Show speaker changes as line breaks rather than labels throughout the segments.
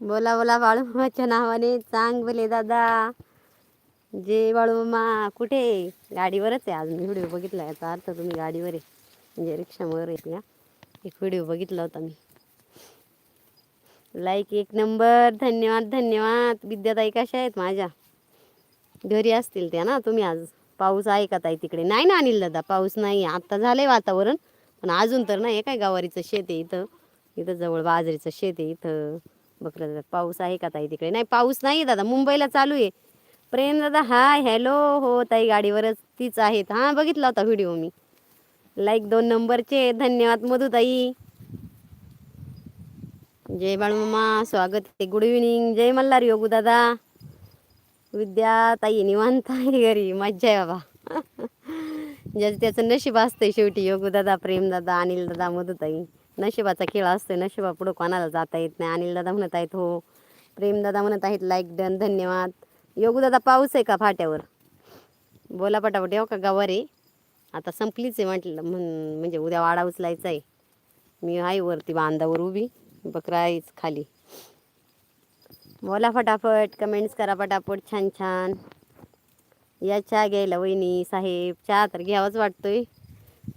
बोला बोला बाळूमामाच्या नावाने. चांग बोले दादा. जे बाळूमामा कुठे गाडीवरच आहे. आज मी व्हिडिओ बघितला. याचा अर्थ तुम्ही गाडीवर आहे. म्हणजे रिक्षावर आहेत या एक व्हिडिओ बघितला होता मी. लाईक एक नंबर धन्यवाद धन्यवाद. विद्याताई कशा आहेत? माझ्या. घरी असतील त्या ना तुम्ही आज. पाऊस आहे का ताई तिकडे? नाही ना अनिल दादा पाऊस नाही आत्ता झालंय वातावरण. पण अजून तर नाही काय गवारीचं शेत आहे इथं. इथं जवळ बाजरीचं शेत आहे इथं. बकरं दादा पाऊस आहे का ताई तिकडे? नाही पाऊस नाही दादा मुंबईला चालू आहे. प्रेम दादा हाय हॅलो हो ताई गाडीवरच तीच आहेत. हां बघितला होता व्हिडिओ मी. लाईक दोन नंबरचे धन्यवाद मधुताई. जय बाळूमामा स्वागत आहे. गुड इव्हिनिंग जय मल्हार योगू दादा. विद्या ताई निवांत आहे घरी. मज्जा आहे बाबा. ज्याचं त्याचं नशीब असतंय शेवटी योगू दादा प्रेम दादा अनिल दादा मधुताई. नशिबाचा खेळ असतोय. नशिबा पुढं कोणाला जाता येत नाही. अनिल दादा म्हणत आहेत हो. प्रेम दादा म्हणत आहेत लाईक डन धन्यवाद. योगू दादा पाऊस आहे का फाट्यावर? बोला पटापट येऊ का? गवारे आता संपलीच आहे म्हटलं म्हण म्हणजे उद्या वाडा उचलायचा आहे मी आहे वरती बांधावर उभी बकरा आहेच खाली. बोला फटाफट कमेंट्स करा फटाफट छान छान. या चहा घ्यायला वहिनी साहेब चहा तर घ्यावाच वाटतोय.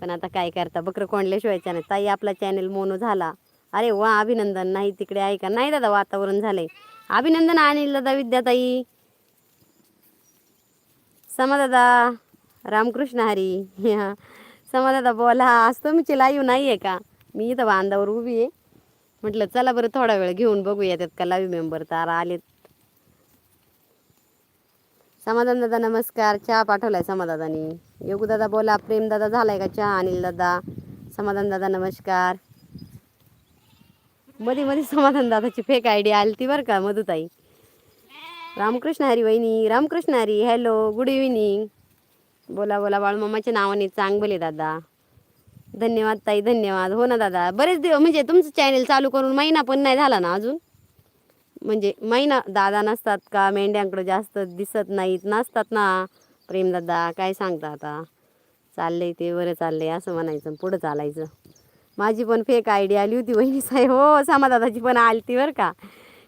पण आता काय करता? बकरं कोंडल्याशिवाय चहा नाही. ताई आपला चॅनल मोनो झाला. अरे वा अभिनंदन. नाही तिकडे ऐका नाही दादा वातावरण झालंय. अभिनंदन आणि दादा विद्याताई. समादादा रामकृष्ण हरी. हा. समादादा बोला आज तुमची लाईव्ह नाही आहे का? मी इथं बांधावर उभी आहे. म्हटलं चला बरं थोडा वेळ घेऊन बघूया त्यात का लाईव्ह मेंबर तर आलेत. समाधान दादा नमस्कार. चहा पाठवलाय समादादानी योगू दादा बोला प्रेम दादा झालाय का चहा? अनिल दादा. समाधान दादा नमस्कार. मध्ये मध्ये समाधान दादाची फेक आयडिया आली ती बरं का मधुताई. रामकृष्ण हरी वहिनी Ramkrishna Hari hello good evening बोला बोला बाळूमामाच्या नावाने चांग बोले दादा. धन्यवाद ताई धन्यवाद. हो ना दादा बरेच दिवस म्हणजे तुमचं चॅनेल चालू करून महिना पण नाही झाला ना अजून? म्हणजे महिना दादा नसतात का? मेंढ्यांकडं जास्त दिसत नाहीत नसतात ना? प्रेमदादा काय सांगता आता? चाललंय ते बरं चाललंय असं म्हणायचं पुढं चालायचं. माझी पण फेक आयडिया आली होती वहिनी साहेब. हो समादादाची पण आली ती बरं का?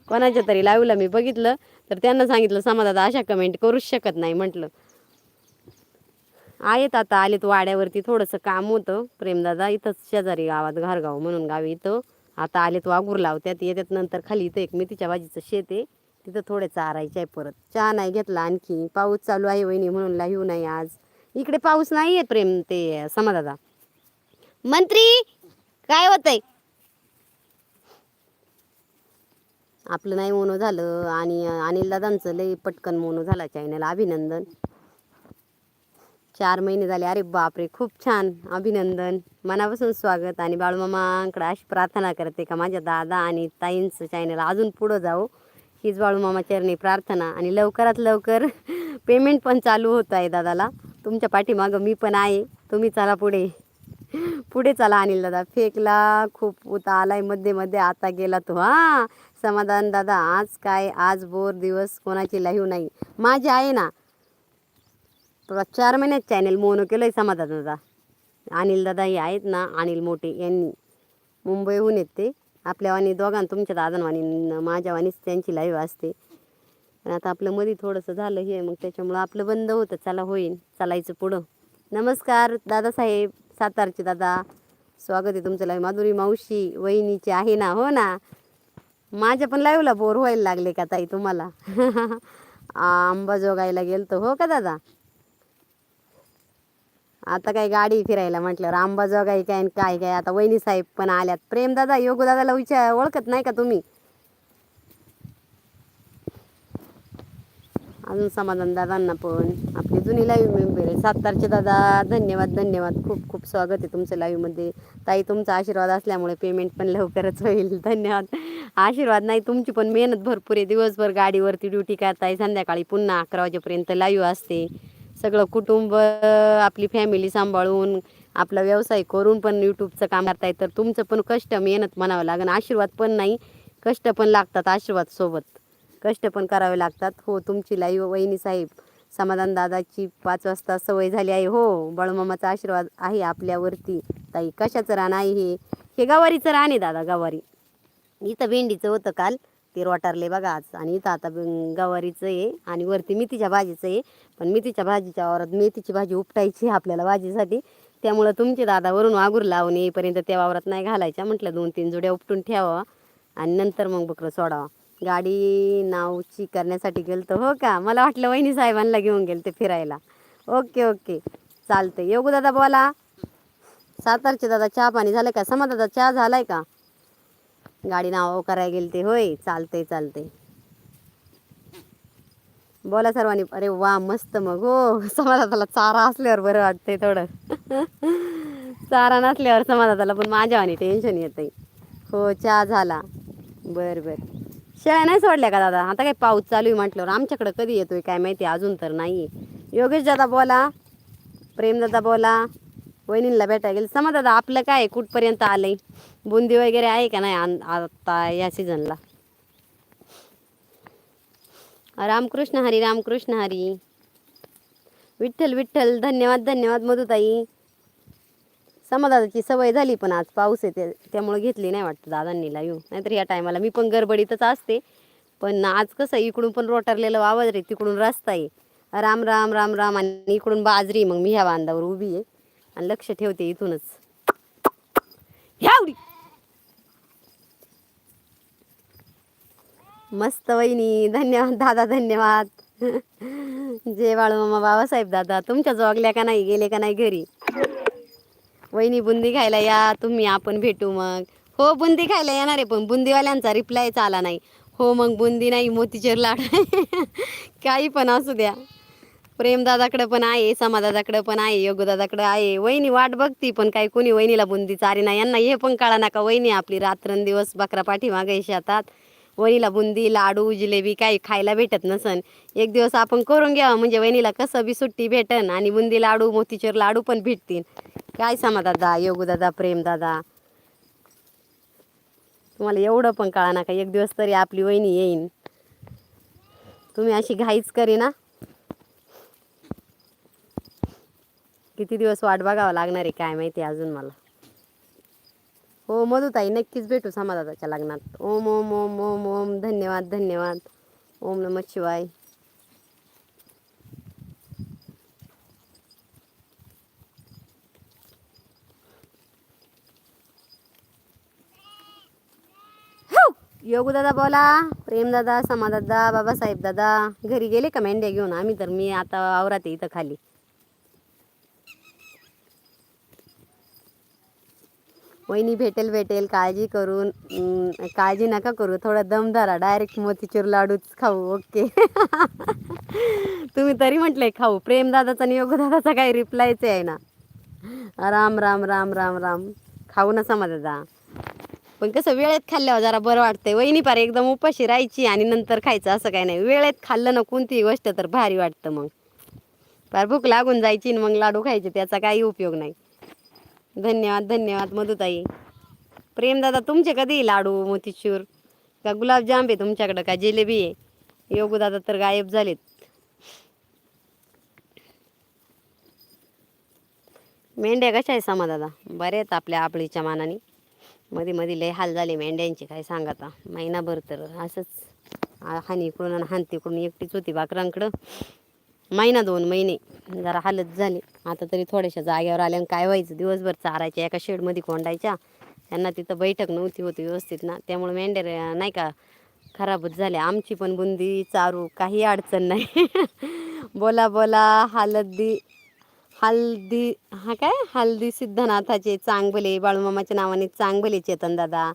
कोणाच्या तरी लावलं मी बघितलं. तर त्यांना सांगितलं समादादा अशा कमेंट करूच शकत नाही म्हटलं. आहेत आता आलेत वाड्यावरती थोडंसं काम होतं. प्रेमदादा इथंच शेजारी गावात घरगाव म्हणून गावी इथं. आता आलेत वागूर लावत्यात येतात नंतर खाली इथं एक मेथीच्या भाजीचं शेत आहे. तिथं थोडे चारायचे आहे परत. चहा नाही घेतला आणखी. पाऊस चालू आहे वहिनी म्हणून लाईव नाही आज. इकडे पाऊस नाही आहे प्रेम ते समादादा मंत्री काय होतंय? आपलं नाही मोनो झालं आणि अनिल दादांचं लई पटकन मोनो झाला चॅनल अभिनंदन. चार महिने झाले. अरे बापरे खूप छान. अभिनंदन. मनापासून स्वागत. आणि बाळूमामांकडे अशी प्रार्थना करते का माझ्या दादा आणि ताईंचं चॅनल अजून पुढं जाऊ हीच बाळूमामा चरणी प्रार्थना. आणि लवकरात लवकर पेमेंट पण चालू होत आहे दादाला. तुमच्या पाठीमागं मी पण आहे. तुम्ही चला पुढे. पुढे चला अनिल दादा. फेकला खूप उता आलाय. मध्ये मध्ये आता गेला तो. हा समाधान दादा. आज काय? आज बोर दिवस. कोणाची लाईव्ह नाही. माझी आहे ना थोडा चार महिन्यात चॅनेल मोनो केलं आहे समाधान दादा. अनिल दादा हे आहेत ना अनिल मोठे यांनी. मुंबईहून येत. ते आपल्या वाणी दोघां तुमच्या दादांवाणी न माझ्या वाणीच त्यांची लाईव्ह असते. पण आता आपलं मध्ये थोडंसं झालं हे मग त्याच्यामुळं आपलं बंद होतं. चला होईन. चालायचं पुढं. नमस्कार दादासाहेब सातारचे दादा. स्वागत आहे तुमचं लाईव्ह माधुरी मावशी वहिनीची आहे ना हो ना? माझ्या पण लाईव्हला बोर व्हायला लागले का ताई तुम्हाला? अंबाजोगायला गेलतो हो का दादा? आता काय गाडी फिरायला म्हटलं अंबाजोगाई काय काय काय आता वहिनी साहेब पण आल्यात. प्रेम दादा योगू दादाला विचार ओळखत नाही का तुम्ही? अजून समाधान दादांना पण. आपली जुनी लाईव्ह मेंबर आहे. सातारचे दादा धन्यवाद धन्यवाद. खूप खूप स्वागत आहे तुमचं लाईव्हमध्ये ताई तुमचा आशीर्वाद असल्यामुळे पेमेंट पण लवकरच होईल. धन्यवाद. आशीर्वाद नाही तुमची पण मेहनत भरपूर आहे. दिवसभर गाडीवरती ड्युटी करताय. संध्याकाळी पुन्हा अकरा वाजेपर्यंत लाईव्ह असते. सगळं कुटुंब आपली फॅमिली सांभाळून आपला व्यवसाय करून पण यूट्यूबचं काम करताय तर तुमचं पण कष्ट मेहनत म्हणावं लागेल. आशीर्वाद पण नाही कष्ट पण लागतात आशीर्वाद सोबत. कष्ट पण करावे लागतात. हो तुमची लाईव वहिनी साहेब समाधान दादाची पाच वाजता सवय झाली आहे. हो बाळूमामाचा आशीर्वाद आहे आपल्यावरती. ताई कशाचं रान आहे हे? हे गवारीचं रान आहे दादा गवारी. इथं भेंडीचं होतं काल. ते रोटारले बघा आज. आणि इथं आता गवारीचं आहे आणि वरती मेथीच्या भाजीचं आहे. पण मेथीच्या भाजीच्या वावरात मेथीची भाजी उपटायची आपल्याला भाजीसाठी. त्यामुळं तुमचे दादा वरून वागूर लावून येईपर्यंत त्या वावरात नाही घालायच्या. म्हटलं दोन तीन जुड्या उपटून ठेवावा आणि नंतर मग बकरं सोडावा. गाडी नावची करण्यासाठी गेलतो. तर हो का? मला वाटलं वहिनी साहेबांना घेऊन गेल ते फिरायला. Okay okay. चालतं येऊ दादा बोला. सातारचे दादा चहा पाणी झालं का? समा दादा चहा झालाय का? गाडी नाव करायला गेली ते होय चालते चालतंय. बोला सर्वांनी. अरे वा मस्त मग हो. समाजाला चारा असल्यावर बरं वाटतंय थोडं. चारा नसल्यावर समाजाला पण माझ्यावानी टेन्शन येतंय. हो चहा झाला. बरं बरं. शेळ्या नाही सोडल्या का दादा? आता काही पाऊस चालू आहे म्हटल्यावर आमच्याकडं कधी येतोय काय माहिती? अजून तर नाही योगेश दादा बोला. प्रेम दादा बोला. वहिनीला भेटायला गेलं. समा दादा आपलं काय कुठपर्यंत आलंय? बुंदी वगैरे आहे का नाही आता या सीझनला? रामकृष्ण हरी रामकृष्ण हरी. विठ्ठल विठ्ठल धन्यवाद धन्यवाद मधुताई. समाजाची सवय झाली पण आज पाऊस येते त्यामुळे घेतली नाही वाटतं दादांनी येऊ नाहीतर या टायमाला मी पण गडबडीतच असते. पण आज कसं आहे, इकडून पण रोटरलेलं वावर आहे तिकडून रस्ता आहे. राम राम राम राम आणि इकडून बाजरी मग मी ह्या बांधावर उभी आहे. आणि लक्ष ठेवते इथूनच. ह्यावडी मस्त वहिनी धन्यवाद दादा धन्यवाद. जय बाळूमामा बाबासाहेब दादा तुमच्या जोगल्या का नाही गेले का नाही घरी? वहिनी बुंदी खायला या तुम्ही आपण भेटू मग. हो बुंदी खायला येणार आहे पण बुंदीवाल्यांचा रिप्लायच आला नाही. हो मग बुंदी नाही मोतीचूर लाडू. काही पण असू द्या. प्रेमदादाकडे पण आहे समादादाकडे पण आहे योगदादाकडे आहे. वहिनी वाट बघती पण काही कोणी वहिनीला बुंदी चारी नाही. यांना हे पण कळा नका वहिनी आपली रात्रंदिवस बकरा पाठीमागे शेतात. वहिनीला बुंदी लाडू जिलेबी काही खायला भेटत नसन. एक दिवस आपण करून घ्यावं म्हणजे वहिनीला कसं बी सुट्टी भेटन आणि बुंदी लाडू मोतीचूर लाडू पण भेटतील. काय समादादा योगदादा प्रेमदादा? तुम्हाला एवढं पण कळा नका एक दिवस तरी आपली वहिनी येईन. तुम्ही अशी घाईच करीना. किती दिवस वाट बघावं लागणार आहे काय माहिती अजून मला. हो मधुताई नक्कीच भेटू समाजाच्या लग्नात. ओम ओम ओम ओम ओम धन्यवाद धन्यवाद. ओम नम शिवाय. योगू दादा बोला प्रेमदादा समादादा बाबासाहेब दादा घरी गेले का मेंढ्या घेऊन? आम्ही तर मी आता आवरात इथं खाली. वहिनी भेटेल भेटेल काळजी करून काळजी नका करू थोडा दम धरा डायरेक्ट मोतीचूर लाडूच खाऊ ओके तुम्ही तरी म्हटले खाऊ प्रेमदादाचा आणि योगदादाचा काही रिप्लायच आहे ना राम राम राम राम राम. खाऊ ना समादादा पण कसं वेळेत खाल्ल्यावर जरा बरं वाटतंय. वहिनी पार एकदम उपाशी राहायची आणि नंतर खायचं असं काही नाही. वेळेत खाल्लं ना कोणतीही गोष्ट तर भारी वाटतं मग. पार भूक लागून जायची आणि मग लाडू खायचे त्याचा काही उपयोग नाही. धन्यवाद धन्यवाद मधुताई. प्रेमदादा तुमचे कधी लाडू मोतीचूर? का गुलाबजाम आहे तुमच्याकडं का जिलेबी आहे? योगदादा तर गायब झालेत. मेंढ्या कशा आहे समा दादा? बरे आहेत आपल्या आपळीच्या मानाने. मध्ये मध्ये लय हाल झाले मेंढ्यांचे काय सांगता महिनाभर तर असंच हानी इकडून आणि हान तिकडून एकटीच होती बाकरांकडं. महिना दोन महिने जरा हालत झाली. आता तरी थोड्याशा जागेवर आल्या काय व्हायचं? दिवसभर चारायच्या एका शेडमध्ये कोंडायच्या. त्यांना तिथं बैठक नव्हती होती व्यवस्थित ना. त्यामुळे मेंढ्या नाही का खराबच झाल्या आमची पण बुंदी चारू काही अडचण नाही. बोला बोला हलदी हल्दी हा काय? हल्दी सिद्धनाथाचे चांगभले बाळूमामाच्या नावाने चांगभले चेतन दादा.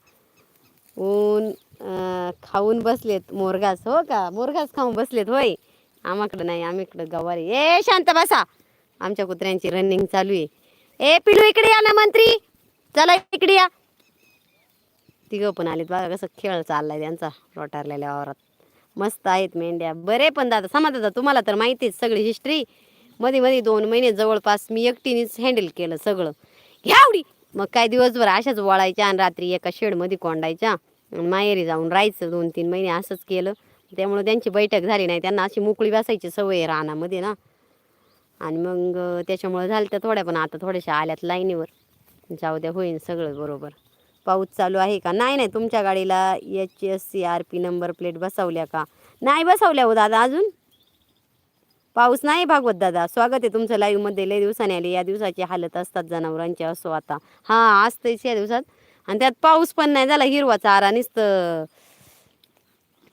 ऊन खाऊन बसलेत मोरघास हो का? मोरघास खाऊन बसलेत होय. आम्हाकडं नाही आम्हीकडं गवार ए शांत बसा. आमच्या कुत्र्यांची रनिंग चालू आहे. ए पिलू इकडे या ना मंत्री. चला इकडे या. तिघं पण आलेत बघा कसं खेळ चाललाय त्यांचा रोटारलेल्या वावरात. मस्त आहेत मेंढ्या. बरे पण दादा समा दादा तुम्हाला तर माहितीच सगळी हिस्ट्री मध्ये मध्ये दोन महिने जवळपास मी एकटीनेच हँडल केलं सगळं. घ्यावडी मग काय दिवसभर अशाच वळायच्या आणि रात्री एका शेडमध्ये कोंडायच्या. आणि माहेरी जाऊन राहायचं दोन तीन महिने असंच केलं. त्यामुळे त्यांची बैठक झाली नाही. त्यांना अशी मोकळी बसायची सवय रानामध्ये ना. आणि मग त्याच्यामुळं त्याच्यामुळे झालं तर थोड्या पण आता थोड्याशा आल्यात लाईनीवर. जाऊ द्या होईन सगळं बरोबर. पाऊस चालू आहे का? नाही नाही. तुमच्या गाडीला H S C R P number plate बसवल्या का? नाही बसवल्या हो दादा अजून. पाऊस नाही भागवत दादा. स्वागत आहे तुमचं लाईव्हमध्ये लय दिवसाने आले. या दिवसाची हालत असतात जनावरांची असो आता. हां असतेच या दिवसात. आणि त्यात पाऊस पण नाही झाला. हिरवा चारा नुसतं.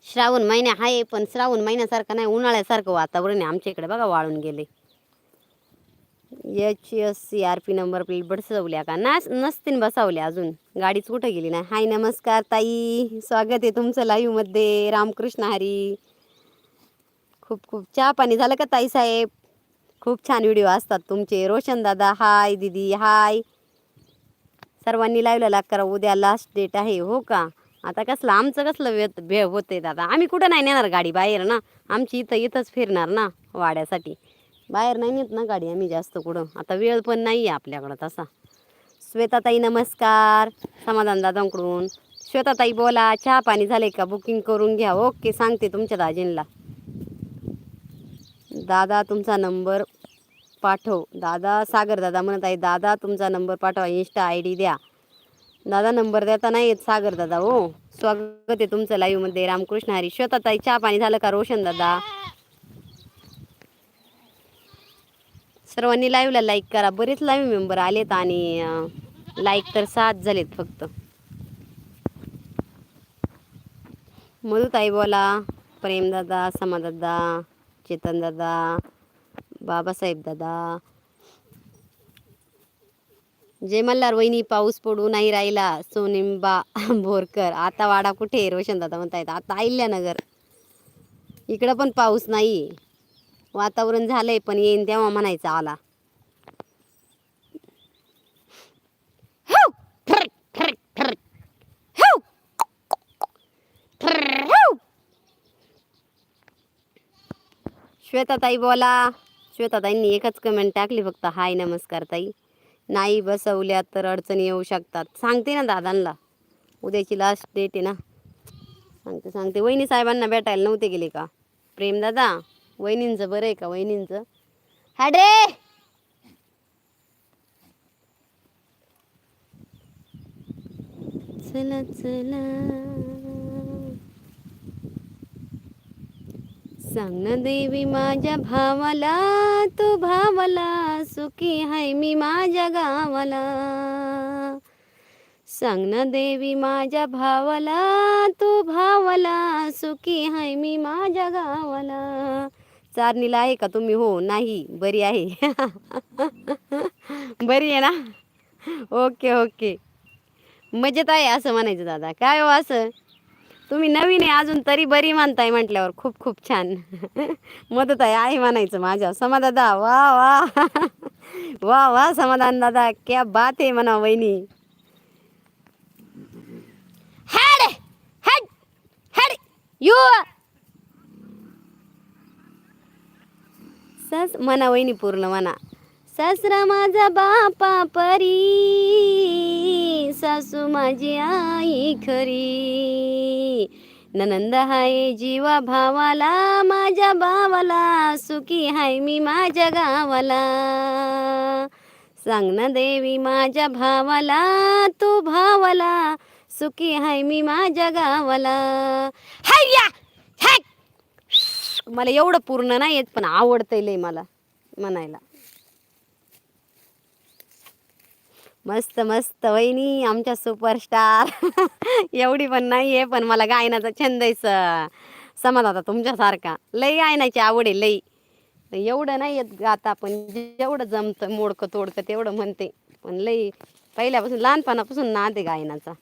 श्रावण महिना आहे पण श्रावण महिन्यासारखं नाही उन्हाळ्यासारखं वातावरण आहे आमच्या इकडे बघा वाळून गेले. H S C R P number plate बसवल्या का? नाच नसतीन बसवल्या अजून. गाडीच कुठं गेली नाही? हाय नमस्कार ताई. स्वागत आहे तुमचं लाईव्हमध्ये रामकृष्ण हरी. खूप खूप चहा पाणी झालं का ताई साहेब? खूप छान व्हिडिओ असतात तुमचे. रोशन दादा हाय दीदी हाय. सर्वांनी लाईव्हला लाग करा. उद्या लास्ट डेट आहे हो का? आता कसलं आमचं कसलं वेळ भे होते दादा. आम्ही कुठं नाही नेणार गाडी बाहेर ना? आमची इथं इथंच फिरणार ना वाड्यासाठी. बाहेर नाही नेत ना गाडी आम्ही जास्त कुठं. आता वेळ पण नाही आहे आपल्याकडं तसा. श्वेताताई नमस्कार. समाधान दादांकडून. श्वेताताई बोला. चहा पाणी झाले का? बुकिंग करून घ्या. ओके सांगते तुमच्या दाजींला. दादा तुमचा नंबर पाठव. दादा सागर दादा म्हणत आहे दादा तुमचा नंबर पाठवा. इन्स्टा आय डी द्या. दादा नंबर देता नाही येत सागर दादा हो. स्वागत आहे तुमचं लाईव्हमध्ये रामकृष्ण हरी श्वेताताई चहा पाणी झालं का रोशन दादा? सर्वांनी लाईव्हला लाईक करा. बरेच लाईव्ह मेंबर आलेत आणि लाईक तर सात झालेत फक्त. मधुताई बोला प्रेमदादा समादादा चेतन दादा बाबासाहेब दादा जे मल्हार वहिनी पाऊस पडू नाही राहिला सोनिंबा बोरकर आता वाडा कुठे रोशन दादा म्हणतायत आता अहिल्यानगर. इकडं पण पाऊस नाही. वातावरण झालंय पण येईन तेव्हा म्हणायचं आला. श्वेताताई बोला. श्वेताताईंनी एकच कमेंट टाकली फक्त हाय नमस्कार ताई. नाही बसवल्या तर अडचणी येऊ शकतात. सांगते ना दादांना उद्याची लास्ट डेट आहे ना. सांगते सांगते. वहिनी साहेबांना भेटायला नव्हते गेले का? प्रेम दादा वहिनींचं बरं आहे का वहिनींचं? हॅडे चला चला. सांग ना देवी माझ्या भावाला तू भावाला सुखी हाय मी माझ्या गावाला. सांग ना देवी माझ्या भावाला तू भावाला सुखी हाय मी माझ्या गावाला. चारणीला आहे का तुम्ही? हो नाही बरी आहे. बरी आहे ना? Okay okay. मजेत आहे असं म्हणायचं दादा. काय हो असं? तुम्ही नवीन आहे अजून तरी बरी मानताय म्हटल्यावर खूप खूप छान. मदत आहे आहे म्हणायचं माझ्या समादादा वा वा. वा वा समाधान दादा क्या बात आहे म्हणा वहिनी. Head head head you. सस म्हणा वहिनी पूर्ण म्हणा सासरा माझा बापा परी सासू माझी आई खरी. ननंद हाय जीवा भावाला माझ्या भावाला सुखी हाय मी माझ्या गावाला. सांग ना देवी माझ्या भावाला तू भावाला सुखी हाय मी माझ्या गावाला. हाय मला एवढं पूर्ण नाही येत पण आवडतंय लय मला म्हणायला. मस्त मस्त. वहिनी आमच्या सुपरस्टार एवढी पण नाही आहे पण मला गायनाचा छंद आहे स- समज आता तुमच्यासारखा. लई गायनाची आवड आहे लई. एवढं नाही येत गाता पण जेवढं जमतं मोडकं तोडकं तेवढं म्हणते. पण लई पहिल्यापासून लहानपणापासून नाद आहे गायनाचा.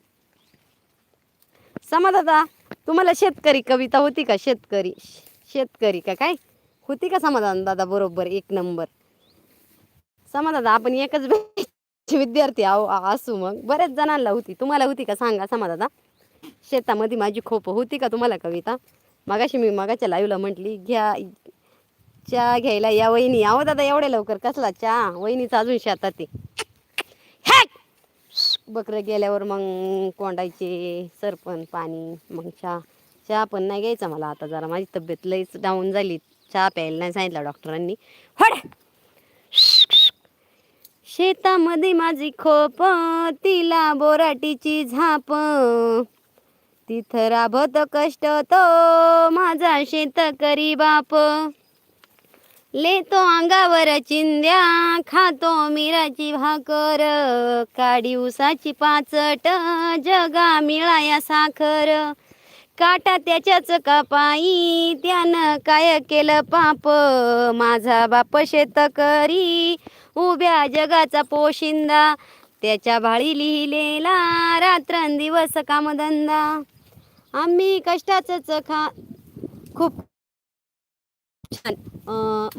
समज आता तुम्हाला शेतकरी कविता होती का? शेतकरी. शेतकरी का काय? होती का समाधान दादा? बरोबर एक नंबर. समाधान दादा आपण एकच batch विद्यार्थी आहो असू मग. बऱ्याच जणांना होती. तुम्हाला होती का? सांगा समा दादा शेतामध्ये माझी खोप होती का तुम्हाला कविता? मगाशी मी मगाच्या लाईव्हला म्हटली घ्या चहा घ्यायला या वहिनी. आहो दादा एवढ्या लवकर कसला चहा? वहिनीचा अजून शेतात ते बकरं गेल्यावर मग कोंडायचे सरपण पाणी मग चहा. चहा पण नाही घ्यायचा मला आता जरा. माझी तब्येत लईच डाऊन झाली. चहा प्यायला नाही सांगितलं डॉक्टरांनी होड्या! शेतामध्ये माझी खोप तिला बोराटीची झाप. तिथं राबत कष्ट तो माझा शेतकरी बाप. लेतो अंगावर चिंद्या खातो मिराची भाकर. काडी उसाची पाचट जगा मिळाया साखर. काटा त्याच्याच कापाई त्यानं काय केलं पाप? माझा बाप शेतकरी उभ्या जगाचा पोशिंदा. त्याच्या भाळी लिहिलेला रात्रंदिवस कामधंदा. आम्ही कष्टाचंच खा खूप छान.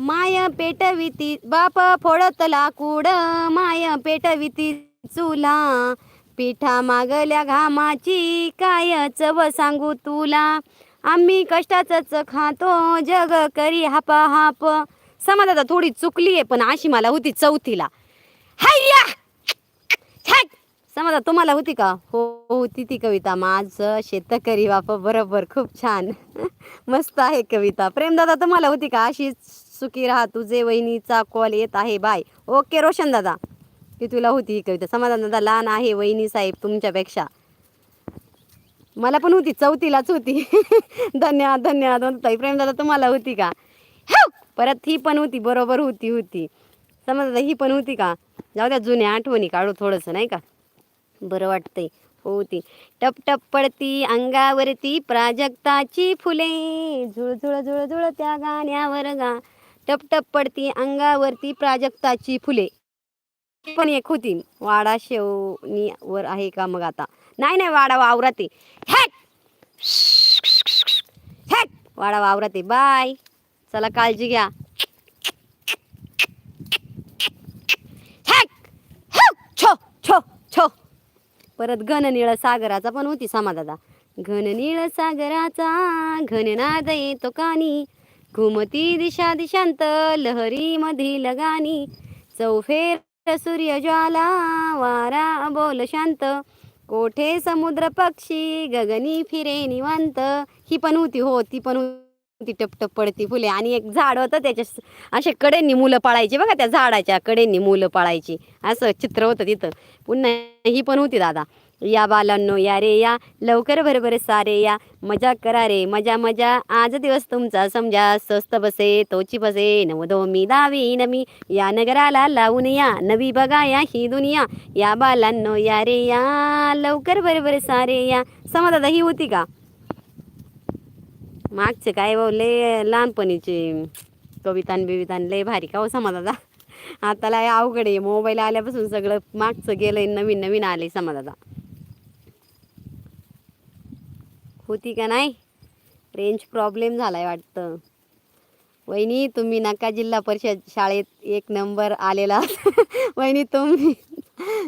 माय पेटविती बाप फोडत लाकूड माय पेटविती चुला. पिठा मागल्या घामाची काय चव सांगू तुला. आम्ही कष्टाचंच खातो जग करी हापा हाप समाज आता थोडी चुकली आहे पण अशी मला होती चौथीला. हाय्या छाट! तुम्हाला होती का? हो होती ती कविता. माझं शेतकरी बाप बरोबर खूप छान. मस्त आहे कविता. प्रेमदादा तुम्हाला होती का? अशीच सुखी राहा तुझे वहिनीचा कॉल येत आहे बाय ओके रोशन दादा. की तुला होती ही कविता. समाधान दादा लहान आहे वहिनी साहेब तुमच्यापेक्षा. मला पण होती चौथीलाच होती. धन्यवाद धन्यवाद ताई प्रेमदादा तुम्हाला होती का? हो! परत ही पण होती बरोबर होती होती. समज ही पण होती का? जाऊ द्या जुन्या आठवणी काढू थोडंसं नाही का? बरं वाटतंय. होती. टपटप पडती अंगावरती प्राजक्ताची फुले. झुळझुळ झुळझुळ त्या गाण्यावर गा. टपटप पडती अंगावरती प्राजक्ताची फुले. पण एक होती. वाडा शेवणी वर आहे का मग आता? नाही नाही वाडा वावराते हॅट हॅट! वाडा वावराते बाय चला काळजी घ्या. छो छो छो. परत घननीळ सागराचा पण होती समादादा घननीळ सागराचा घननाद येतो कानी. घुमती दिशा दिशांत लहरी मधील लगानी. चौफेर सूर्य ज्वाला वारा बोल शांत. कोठे समुद्र पक्षी गगनी फिरे निवांत. ही पण होती हो ती पण ती टप टप पडती फुले. आणि एक झाड होतं त्याच्या असे कडेंनी मुलं पाळायची बघा त्या झाडाच्या कडेंनी मुलं पाळायची. असं चित्र होतं तिथं. पुन्हा ही पण होती दादा. या बालांनो या रे या. लवकर बरोबर सारे या. मजा करा रे. मजा मजा. आज दिवस तुमचा समजा. स्वस्त बसे तोची बसे. नवदोमी दावी नमी. या नगराला लावून या. नवी बघा या ही दुनिया. या बालांनो या रे या. लवकर बरोबर सारे या. समजा दादा ही होती का? मागचे काय भाऊ लय लहानपणीचे कवितान बिवितान लय भारी का हो समाजाचा आता लय अवघड आहे. मोबाईल आल्यापासून सगळं मागचं गेलंय नवीन नवीन आले समा होती का नाही? रेंज प्रॉब्लेम झालाय वाटतं. वहिनी तुम्ही नका जिल्हा परिषद शाळेत एक नंबर आलेला वहिनी तुम्ही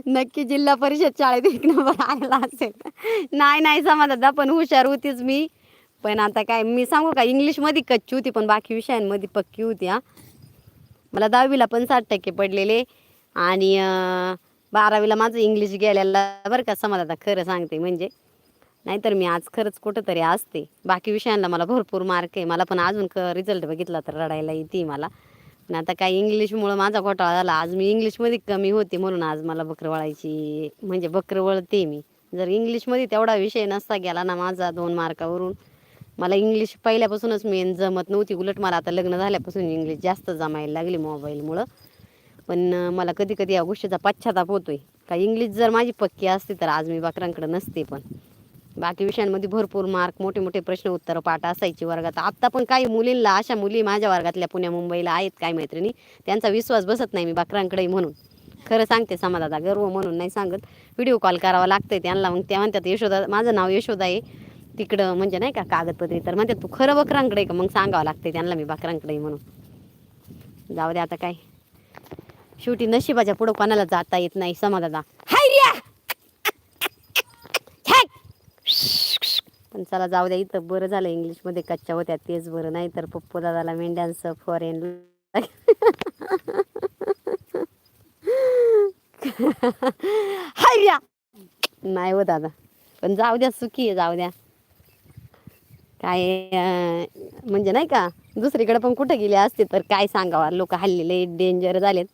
नक्की जिल्हा परिषद शाळेत एक नंबर आलेला असेल. नाही नाही समा पण हुशार होतीच मी. पण आता काय मी सांगू का इंग्लिशमध्ये कच्ची होती पण बाकी विषयांमध्ये पक्की होती हां. मला दहावीला पण साठ टक्के पडलेले आणि बारावीला माझं इंग्लिश गेल्याला बरं का समाज आता खरं सांगते म्हणजे. नाहीतर मी आज खरंच कुठंतरी असते. बाकी विषयांना मला भरपूर मार्क आहे. मला पण अजून क रिझल्ट बघितला तर रडायला येते मला. पण आता काय इंग्लिशमुळं माझा घोटाळा झाला. आज मी इंग्लिशमध्ये कमी होते म्हणून आज मला बकरं वळायची म्हणजे बकरं वळते मी. जर इंग्लिशमध्ये तेवढा विषय नसता गेला ना माझा दोन मार्कावरून मला इंग्लिश पहिल्यापासूनच मेन जमत नव्हती. उलट मला आता लग्न झाल्यापासून इंग्लिश जास्त जमायला लागली मोबाईलमुळं पण मला कधी कधी या गोष्टीचा पश्चाताप होतोय. का इंग्लिश जर माझी पक्की असते तर आज मी बाकरांकडे नसते पण. बाकी विषयांमध्ये भरपूर मार्क मोठे मोठे प्रश्न उत्तर पाठ असायची वर्गात. आत्ता पण काही मुलींना अशा मुली माझ्या वर्गातल्या पुण्या मुंबईला आहेत काय मैत्रिणी त्यांचा विश्वास बसत नाही मी बाकरांकडे म्हणून. खरं सांगते समाजाचा गर्व म्हणून नाही सांगत. व्हिडिओ कॉल करावा लागतंय त्यांना. मग त्या म्हणतात यशोदा माझं नाव यशोदा आहे. तिकडं म्हणजे नाही का कागदपत्रे तर म्हणते तू खरं बकरांकडे का? मग सांगावं लागते त्यांना मी बकरांकडे म्हणून. जाऊ दे आता काय. शेवटी नशिबाच्या पुढं कोणाला जाता येत नाही समाजाचा पण चला जाऊ द्या इथं बरं झालं इंग्लिशमध्ये कच्च्या होत्या तेच बरं. नाही तर पप्पू दादाला मेंढ्यांचं फॉरेन हाय नाही हो दादा. पण जाऊ द्या सुखी आहे जाऊ द्या. काय म्हणजे नाही का दुसरीकडे पण कुठं गेले असते तर काय सांगावं? लोक हल्लेले डेंजर झालेत.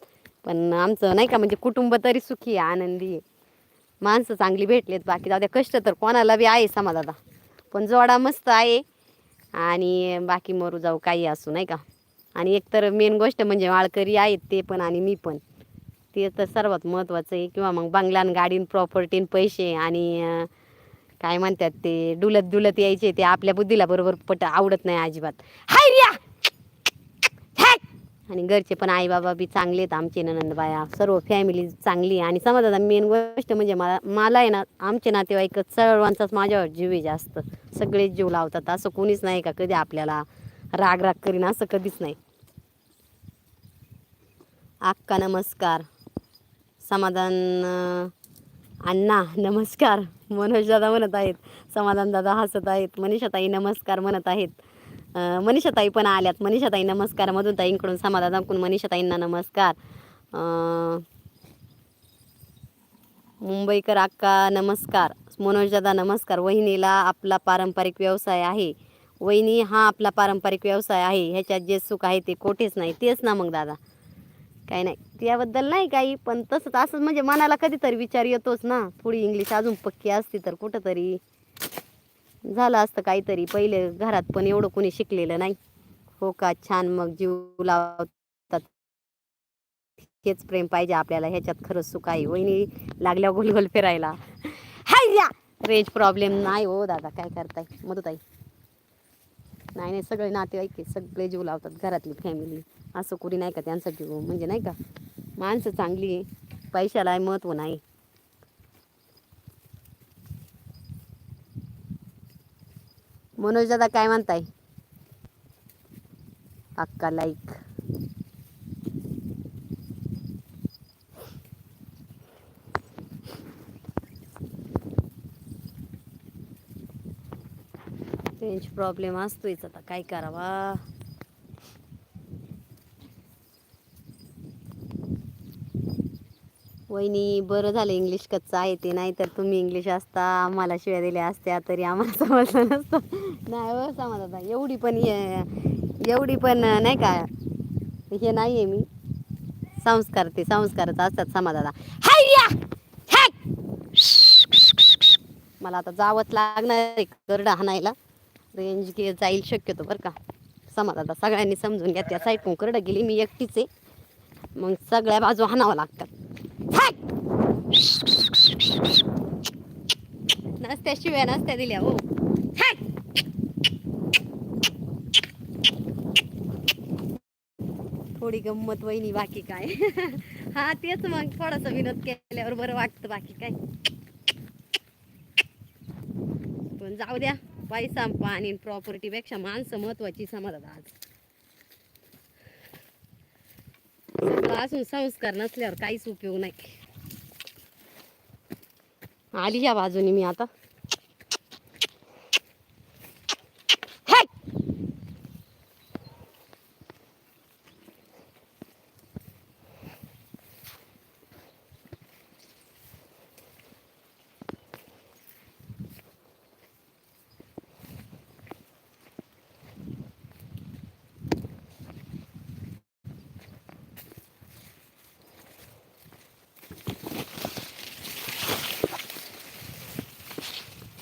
पण आमचं नाही का म्हणजे कुटुंब तरी सुखी आहे आनंदी आहे. माणसं चांगली भेटलेत बाकी जाऊ द्या कष्ट तर कोणाला बी आहे समाजाला पण जोडा मस्त आहे. आणि बाकी मरू जाऊ काही असू नाही का. आणि एक तर मेन गोष्ट म्हणजे वाळकरी आहेत ते पण आणि मी पण. ते तर सर्वात महत्त्वाचं आहे. किंवा मग बंगलान गाडीन प्रॉपर्टीन पैसे आणि काय म्हणतात ते डुलत डुलत यायचे ते आपल्या बुद्धीला बरोबर पट आवडत नाही अजिबात. हाय रिया! आणि घरचे पण आई बाबा बी चांगले आहेत आमचे ननंदबाया. सर्व फॅमिली चांगली आहे. आणि समाजाचा मेन गोष्ट म्हणजे मला मला आहे ना आमचे नातेवाईक सर्वांचाच माझ्यावर जीव आहे जास्त. सगळेच जीव लावतात. असं कोणीच नाही का कधी आपल्याला राग राग करीन असं कधीच नाही. अक्का नमस्कार. समाधान अण्णा नमस्कार. मनोज दादा म्हणत आहेत. समाधान दादा हसत आहेत. मनीषाताई नमस्कार म्हणत आहेत. मनीषाताई पण आल्यात. मनीषाताई नमस्कार. मधून ताईंकडून समाधानाकडून मनीषाताईंना नमस्कार. मुंबईकर अक्का नमस्कार. मनोज दादा नमस्कार. वहिनीला आपला पारंपरिक व्यवसाय आहे. वहिनी हा आपला पारंपरिक व्यवसाय आहे. ह्याच्यात जे सुख आहे ते कोठेच नाही. तेच ना मग दादा. काही नाही. त्याबद्दल नाही काही पण तसंच असंच म्हणजे मनाला कधीतरी विचार येतोच ना. थोडी इंग्लिश अजून पक्की असती तर कुठंतरी. झालं असतं काहीतरी. पहिले घरात पण एवढं कोणी शिकलेलं नाही. हो का? छान मग जीव लावतात. हेच प्रेम पाहिजे आपल्याला. ह्याच्यात खरंच सुख आहे वहिनी लागल्या गोल गोल फिरायला. हाय या! रेंज प्रॉब्लेम नाही हो दादा. काय करताय? मधुताई. नाही नाही सगळे नातेवाईक आहे, सगळे जीव लावतात घरातली फॅमिली असं कोणी नाही का त्यांचा जीव? म्हणजे नाही का? माणसं चांगली आहे पैशाला महत्त्व नाही. मनोज दादा काय म्हणताय? अक्का लाईक रेंज प्रॉब्लेम असतोयच आता. काय करावा? वहिनी बरं झालं इंग्लिश कच्चं आहे ते नाही तर तुम्ही इंग्लिश असता आम्हाला शिव्या दिल्या असत्या तरी आम्हाला समजलं नसतं. नाही हो समज आता एवढी पण एवढी पण नाही का हे नाही आहे मी. संस्कार ते संस्कारच असतात समाजाला. मला आता जावंच लागणार आहे करडा हाणायला. रेंज घे जाईल शक्यतो बरं का. समाजाला सगळ्यांनी समजून घ्या त्या साईड करडं गेली मी एकटीच आहे. मग सगळ्या बाजू हाणावं लागतात. हॅक! नसत्या शिव्या नसत्या दिल्या हो. थोडी गंमत वहिनी बाकी काय? हा तेच मग थोडासा विनोद केल्यावर बरं वाटतं बाकी काय. पण जाऊ द्या. पैसा पाणी प्रॉपर्टी पेक्षा माणसं महत्वाची समाजात आज. असून संस्कार नसल्यावर काहीच उपयोग नाही. आली या बाजूनी मी आता.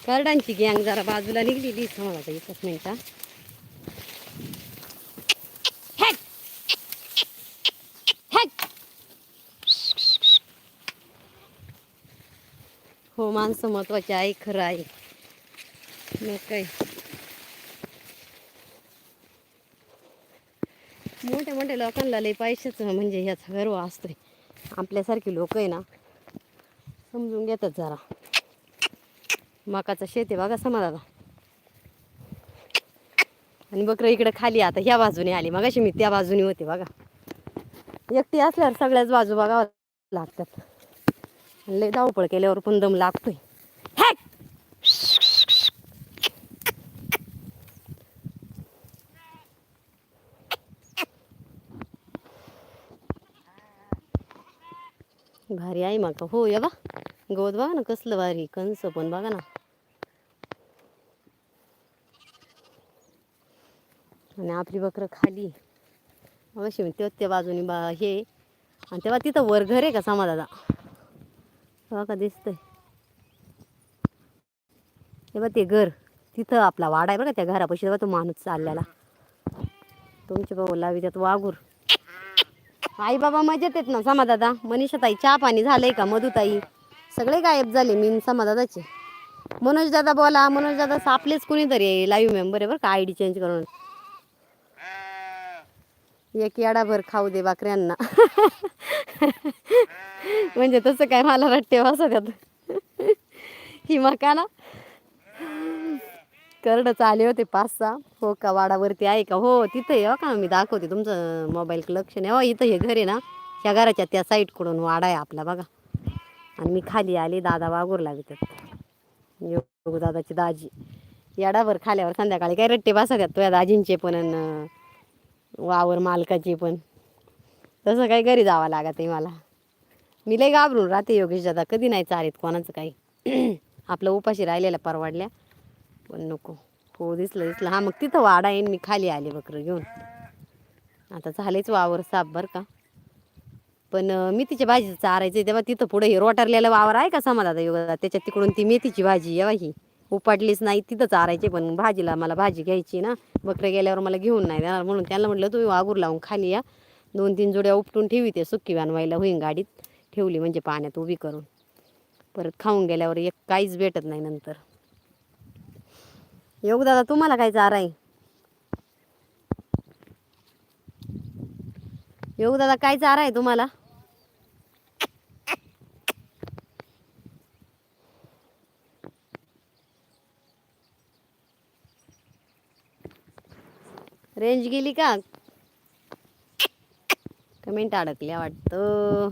करडांची गँग जरा बाजूला निघलेली समाजाचा एकच मिनटा हो. माणसं महत्वाची आहे खरं आहे. मग काय? मोठ्या मोठ्या लोकांना लय पैशाचं म्हणजे ह्याचा गर्व असतोय. आपल्यासारखी लोक आहे ना समजून घेतात जरा. मकाचं शेत आहे बघा समाजाला आणि बकरं इकडे खाली आता ह्या बाजूने आली. मगाशी मी त्या बाजूने होते बघा. एकटी असल्यावर सगळ्याच बाजू बघावं लागतात. लय धावपळ केल्यावर पण दम लागतोय. भारी आहे मग हो या बा. गवत बघा ना कसलं भारी. कंस पण बघा ना. आणि आपली बकरं खाली. अवश्य मी त्या बाजूने बा हे. आणि तेव्हा तिथं वर घर आहे का समाधादा तेव्हा का दिसतंय? तेव्हा ते घर. तिथं आपला वाडा आहे बरं का त्या घरापाशी. तेव्हा तो माणूस चाललेला. तुमचे भाऊ लावी त्यात वाघूर आई बाबा मजेत आहेत ना समादादा मनीषा ताई चहा पाणी झालंय का? मधुताई? सगळे गायब झाले मी समादादाचे मनोज दादा बोला. मनोज दादा आपलेच कोणीतरी लाईव्ह मेंबर आहे बरं का? आय डी चेंज करून. एक याडाभर खाऊ दे बाकऱ्यांना. म्हणजे तसं काय मला रट्टे त्यात ही मकाना करडच आले होते पाच सहा. हो का वाडावरती आहे का? हो तिथे आहे हो का मी दाखवते तुमचं मोबाईल लक्ष नाही हो इथं हे घर आहे ना ह्या घराच्या त्या साईडकडून वाडा आहे आपला बघा. आणि मी खाली आली दादा वागूर लागतात योग दादाची दाजी. याडाभर खाल्यावर संध्याकाळी काय रट्टे बसतात तुझ्या दाजींचे पण वावर मालकाची पण. तसं काही घरी जावं लागत आहे मला. मी लय घाबरून राहते योगेश दादा कधी नाही चारीत कोणाचं काही. आपलं उपाशी राहिलेल्या परवडल्या. पण नको. हो दिसलं दिसलं. हा मग तिथं वाडा येईन. मी खाली आले बकरं घेऊन. आता झालेच वावर साप बरं का. पण मेथीची भाजी चारायची चारायचं तेव्हा तिथं पुढे हे रोटारलेलं वावर आहे का समाधान योगा त्याच्यात तिकडून ती मेथीची भाजी येवा ही. उपाडलीच नाही तिथं चारायचे पण भाजीला मला भाजी घ्यायची ना. बकरे गेल्यावर मला घेऊन नाही देणार म्हणून त्यांना म्हटलं तुम्ही वागूर लावून खाली या. दोन तीन जोड्या उपटून ठेवी ते सुक्की बांधवायला होईन गाडीत. ठेवली म्हणजे पाण्यात उभी करून. परत खाऊन गेल्यावर एक काहीच भेटत नाही नंतर. योग दादा तुम्हाला काय चारा आहे योग दादा काय चारा आहे तुम्हाला? रेंज गेली का? कमेंट अडकल्या वाटतं.